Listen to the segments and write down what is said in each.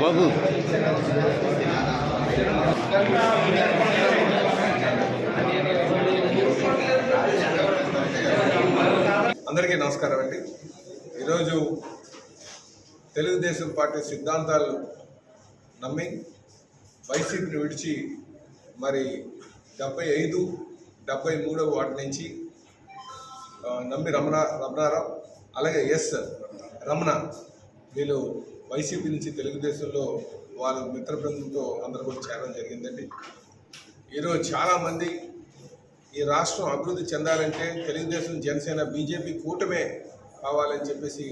బాబు. అందరికీ నమస్కారం అండి. ఈరోజు తెలుగుదేశం పార్టీ సిద్ధాంతాలు నమ్మి వైసీపీని విడిచి మరి డెబ్బై ఐదు డెబ్బై మూడవ వార్డు నుంచి నమ్మి రమణ రమణారావు అలాగే ఎస్ రమణ వీళ్ళు వైసీపీ నుంచి తెలుగుదేశంలో వాళ్ళ మిత్ర బృందంతో అందరూ కూడా చేరడం జరిగిందండి. ఈరోజు చాలామంది ఈ రాష్ట్రం అభివృద్ధి చెందాలంటే తెలుగుదేశం జనసేన బీజేపీ కూటమే కావాలని చెప్పేసి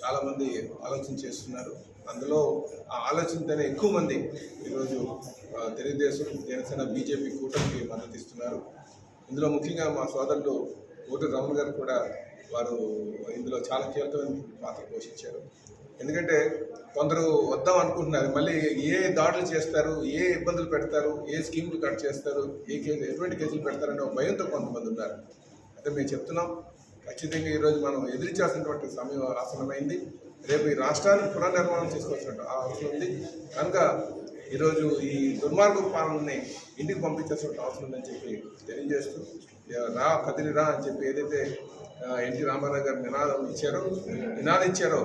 చాలామంది ఆలోచన చేస్తున్నారు. అందులో ఆ ఆలోచనతోనే ఎక్కువ మంది ఈరోజు తెలుగుదేశం జనసేన బీజేపీ కూటమికి మద్దతు ఇస్తున్నారు. ఇందులో ముఖ్యంగా మా సోదరులు ఓటు రమణ గారు కూడా వారు ఇందులో చాలా కీలకమైన పాత్ర పోషించారు. ఎందుకంటే కొందరు వద్దాం అనుకుంటున్నారు మళ్ళీ ఏ దాడులు చేస్తారు ఏ ఇబ్బందులు పెడతారు ఏ స్కీములు కట్ చేస్తారు ఏ కేసు ఎటువంటి కేసులు పెడతారనే ఒక భయంతో కొంతమంది ఉన్నారు. అయితే మేము చెప్తున్నాం ఖచ్చితంగా ఈరోజు మనం ఎదిరించాల్సినటువంటి సమయం ఆసనమైంది రేపు ఈ రాష్ట్రానికి పునర్నిర్మాణం చేసుకోవాల్సిన అవసరం ఉంది. కనుక ఈరోజు ఈ దుర్మార్గ పాలనని ఇంటికి పంపించాల్సిన అవసరం ఉందని చెప్పి తెలియజేస్తూ రా కదిలి రా అని చెప్పి ఏదైతే ఎన్టీ రామారావు గారు నినాదం ఇచ్చారో నినాదం ఇచ్చారో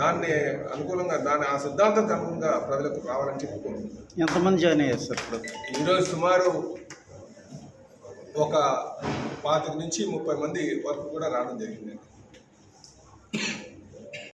దాన్ని అనుకూలంగా దాని ఆ సిద్ధాంతానికి అనుగుణంగా ప్రజలకు రావాలని చెప్పి కోరుకుంటున్నాను. ఎంతమంది జాయిన్ అయ్యారు సార్ ఈరోజు సుమారు ఒక పాతిక నుంచి ముప్పై మంది వరకు కూడా రావడం జరిగిందండి.